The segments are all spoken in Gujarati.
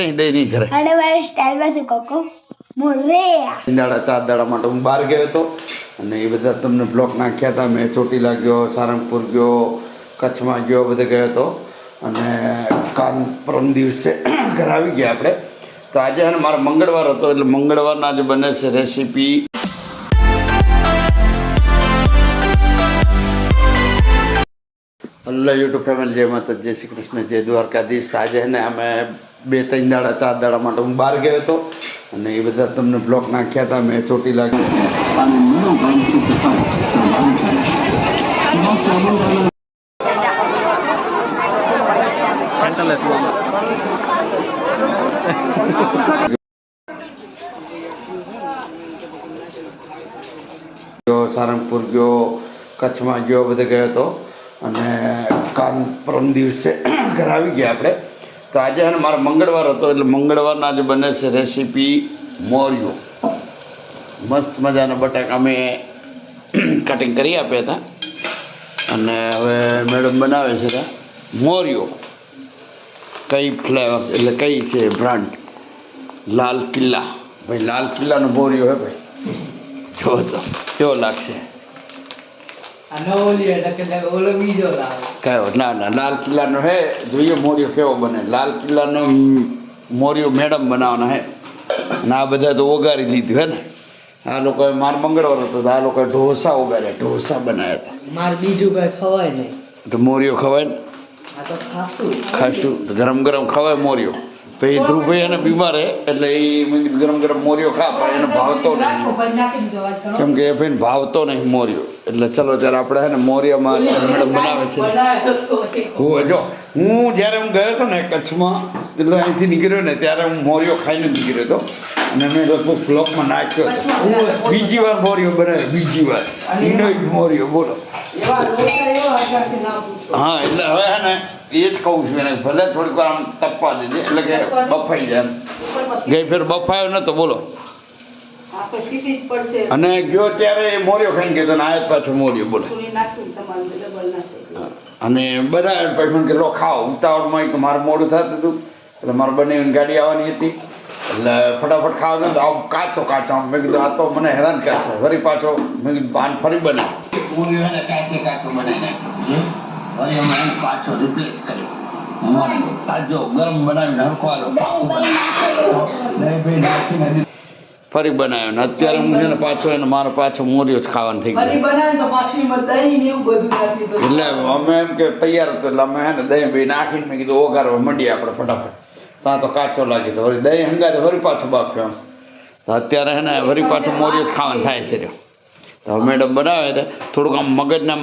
નહીં દઈ નહીં ઘરે. અને મારી સ્ટાઇલમાં શું કોકો મોરેયા. દાડા ચાર દાડા માટે હું બહાર ગયો હતો અને એ બધા તમને બ્લોક નાખ્યા હતા. મેં ચોટીલા ગયો સારંગપુર ગયો કચ્છમાં ગયો બધે ગયો હતો. અને કાલ પરમ દિવસે ઘરે આવી ગયા આપણે. તો આજે છે ને મારો મંગળવાર હતો એટલે મંગળવારના આજે બને છે રેસીપી હલો યુટ્યુબ ફેમિલી જય માતા જય શ્રી કૃષ્ણ જય દ્વારકાધીશ. આજે ને અમે બે, ત્રણ દાડા, ચાર દાડા માટે હું બહાર ગયો હતો અને એ બધા તમને બ્લોક નાખ્યા હતા, મેં ચોટીલા ગયો, સારંગપુર ગયો, કચ્છમાં ગયો, બધે ગયો હતો. અને કાલ પરમ દિવસે ઘરે આવી ગયા આપણે. તો આજે છે ને મારો મંગળવાર હતો એટલે મંગળવારના આજે બને છે રેસીપી મોરિયો. મસ્ત મજાના બટાકા અમે કટિંગ કરી આપ્યા હતા. અને હવે મેડમ બનાવે છે મોરિયો. કઈ ફ્લેવર એટલે કઈ છે બ્રાન્ડ લાલ કિલ્લા. ભાઈ, લાલ કિલ્લાનો મોરિયો હે ભાઈ. જો તો, કેવો લાગશે આ નવો લ્યો એટલે કે ઓલો બીજો લાવે કયો? ના ના લાલ કિલ્લાનો હે. જોઈએ મોરિયો કેવો બને. લાલ કિલ્લાનો મોરિયો મેડમ બનાવવાનો હે. ના બધા તો ઓગારી લીધું હે ને. આ લોકોએ માર મંગળવાર હતો તો આ લોકોએ ઢોસા ઓગાર્યા. ઢોસા બનાવ્યા હતા. માર બીજું કઈ ખવાય નહીં. તો મોરિયો ખવાય ને? ખાશું તો ગરમ ગરમ ખવાય મોરિયો. પછી ધ્રુવભાઈ એને બીમાર હે એટલે એ ગરમ ગરમ મોરિયો ખા પણ એને ભાવતો નહીં. કેમ કે એ ભાઈને ભાવતો નહીં મોરિયો એટલે ચલો ત્યારે આપણે હે ને મોરિયામાં મેડમ બનાવે છે. હું જો હું જ્યારે હું ગયો હતો ને કચ્છમાં એટલે અહીંથી નીકળ્યો ને ત્યારે હું મોરિયો ખાઈને નીકળ્યો હતો. અને મેં લગભગ બ્લોકમાં નાખ્યો હતો. બીજી વાર મોરિયો બનાવ્યો બીજી વાર. એનો મોરિયો બોલો. હા એટલે હવે હે ને એ જ કહું છું એને ભલે થોડીક વાર આમ તપવા દેજે એટલે કે બફાઈ જાય એમ. ગઈ ફેર બફાયો નતો બોલો. અને ગયો ત્યારે મોર્યો ખાઈને ગયો તો ને આયા પાછું પાછો બોલે. ના. અને બધા પછી મને કે લો ખાઓ. ઉતાવળમાં કે મારે મોડું થતું હતું. એટલે મારે બંને ગાડી આવવાની હતી. એટલે ફટાફટ ખાવા તો આમ કાચો કાચો આમ મેં કીધું આ તો મને હેરાન કરશે. ફરી પાછો મેં કીધું પાન ફરી બનાવ. એને કાચે કાચું બનાવી નાખ્યું. વળી અમે એને પાછો રિપ્લેસ કર્યો. તાજો ગરમ બનાવીને હરખો આલો પાકું બનાવ્યું. દહીં ભાઈ નાખીને દીધું. ફરી બનાવ્યો ને અત્યારે હું છે ને પાછો એને મારો પાછો મોર્યો જ ખાવાનું થઈ ગયું. એટલે અમે એમ કે તૈયાર હતો એટલે અમે એને દહીં બી નાખીને મેં કીધું ઓગારવા મંડીએ આપણે ફટાફટ. ત્યાં તો કાચો લાગી તો વળી દહીં હંગારે વળી પાછો બાફ્યો એમ. તો અત્યારે હે ને વળી પાછો મોર્યો જ ખાવાનું થાય છે રહ્યો. તો મેડમ બનાવે એટલે થોડુંક આમ મગજને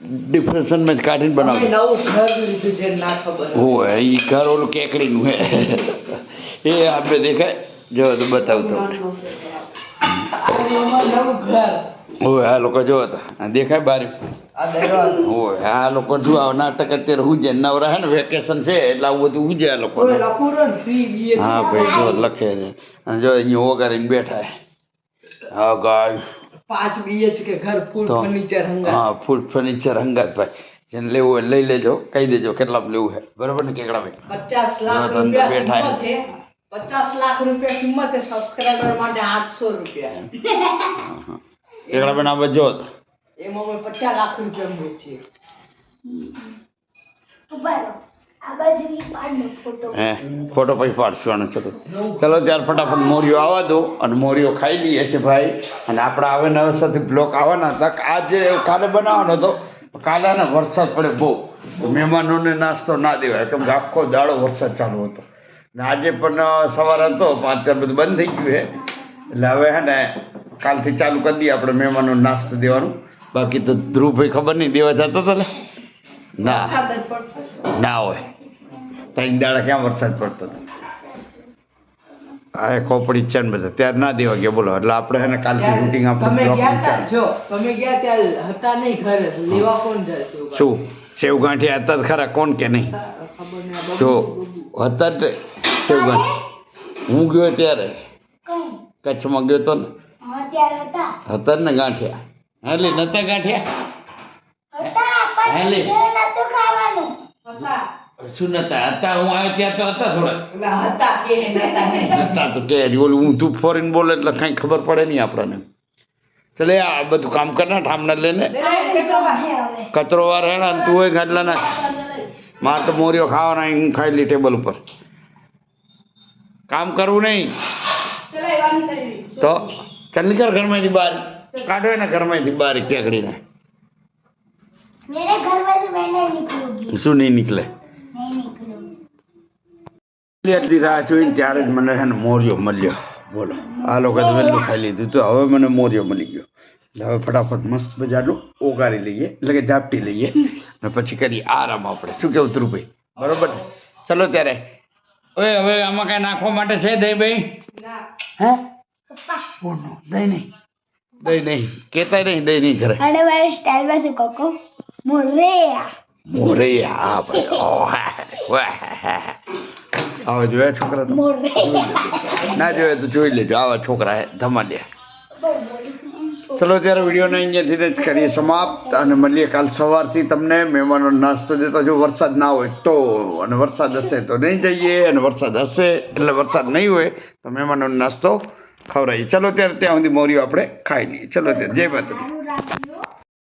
આમ ડિપ્રેશનમાં જ કાઢીને અમે બનાવે. નવું ઘર લીધું છે ના ખબર હોય. એ ઘર ઓલું કેકડીનું હે. એ આપણે દેખાય. જો તો બતાવું તમને. અમારું હોય આ લોકો જો હતા દેખાય બારી. હોય આ લોકો જો આ નાટક અત્યારે હુજે નવરા હે ને વેકેશન છે એટલે આવું બધું હુજે આ લોકો ને હા ભાઈ જો લખે અને જો અહીંયા ઓગારીને બેઠા હા ગાય. પાંચ બીએચકે ઘર ફૂલ ફર્નિચર હંગાત. હા ફૂલ ફર્નિચર હંગાત ભાઈ. જેને લેવું હોય લઈ લેજો કહી દેજો કેટલામાં લેવું છે બરોબર ને કેકડા ભાઈ? પચાસ લાખ રૂપિયા બેઠા પચાસ લાખ રૂપિયા કિંમત છે સબસ્ક્રાઈબર માટે આઠસો રૂપિયા. કેકડા બેન આ જો એમાં પચાસ લાખ રૂપિયા મૂકીએ. ઊભા ફોટો. હે ફોટો પછી પાડશું આનો ચલો ચલો ત્યાર ફટાફટ મોરીઓ આવવા દો અને મોરીઓ ખાઈ લઈએ છે ભાઈ. અને આપણા આવે ને હવે સાથે બ્લોક આવવાના હતા આજે કાલે બનાવવાનો હતો. કાલે ને વરસાદ પડે બહુ. મહેમાનોને નાસ્તો ના દેવાય. કેમ કે આખો દાડો વરસાદ ચાલુ હતો. ને આજે પણ સવાર હતો પણ અત્યારે બધું બંધ થઈ ગયું છે. એટલે હવે હે ને કાલથી ચાલુ કરી દઈએ આપણે મહેમાનો નાસ્તો દેવાનું. બાકી તો ધ્રુવભાઈ ખબર નહીં દેવા જતો હતો ને? ના. ના હોય. ત્રણ દાડા ક્યાં વરસાદ પડતો હતો? આ એ કોપડી છે ને બધા. ત્યારે ના દેવા ગયા. બોલો એટલે આપણે એને કાલથી શૂટિંગ આપણે તમે ગયા તા જો તમે ગયા ત્યાં હતા નહીં ઘરે. લેવા કોણ જશે શું? સેવ ગાંઠિયા હતા ખરા? કોણ કે નહીં? જો હતા જ સેવ હું ગયો ત્યારે? કચ્છમાં ગયો તો ને? હતા. ને ગાંઠિયા. હેલી નતા ગાંઠિયા? હાલે. એ નતું ખાવાનું. હતા. શું નતા હતા હું આવ્યો ત્યાં હતા થોડા હતા તો કે ઓલું ઊંધું ફોરેન બોલે એટલે કઈ ખબર પડે નહીં આપણને એટલે આ બધું કામ કરના ઠામના લઈને કચરો વાર હેણા તું હોય ગાદલાના માર તો મોરિયો ખાવાના હું ખાઈ લી ટેબલ ઉપર કામ કરવું નહીં તો ચાલી ચાલ ઘરમાંથી બહાર કાઢો એના ઘરમાંથી બહાર કેકડીને શું નહીં નીકળે એટલી રાહ જોઈને ત્યારે જ મને છે ને મોરિયો મળ્યો. બોલો આ લોકો વહેલું ખાઈ લીધું તો હવે મને મોરિયો મળી ગયો. એટલે હવે ફટાફટ મસ્ત મજાનું ઓગાળી લઈએ એટલે કે ઝાપટી લઈએ અને પછી કરી આરામ આપણે. શું કેવું ધ્રુવભાઈ? બરોબર? ચલો ત્યારે. ઓય હવે આમાં કાંઈ નાખવા માટે છે દહીં ભાઈ હે? ઓ દહીં નહીં. દહીં નહીં. કહેતા નહીં દહીં નહીં ઘરે. અને મારી સ્ટાઇલમાં શું કોકો મોરેયા. મોરેયા હા ભાઈ ઓહ, વાહ. આવા જોયા છોકરા ના જોયે તો જોઈ લેજો. આવા છોકરા ધમાડ્યા ચલો ત્યારે વિડીયોને અહીંયાથી જ કરીએ સમાપ્ત અને મળીએ કાલ સવારથી તમને મહેમાનો નાસ્તો દેતા. જો વરસાદ ના હોય તો અને વરસાદ હશે તો નહીં જઈએ અને વરસાદ હશે એટલે વરસાદ નહીં હોય તો મહેમાનો નાસ્તો ખવડાવીએ ચલો ત્યારે ત્યાં સુધી મોર્યો આપણે ખાઈ લઈએ. ચલો ત્યારે. જય માતાજી.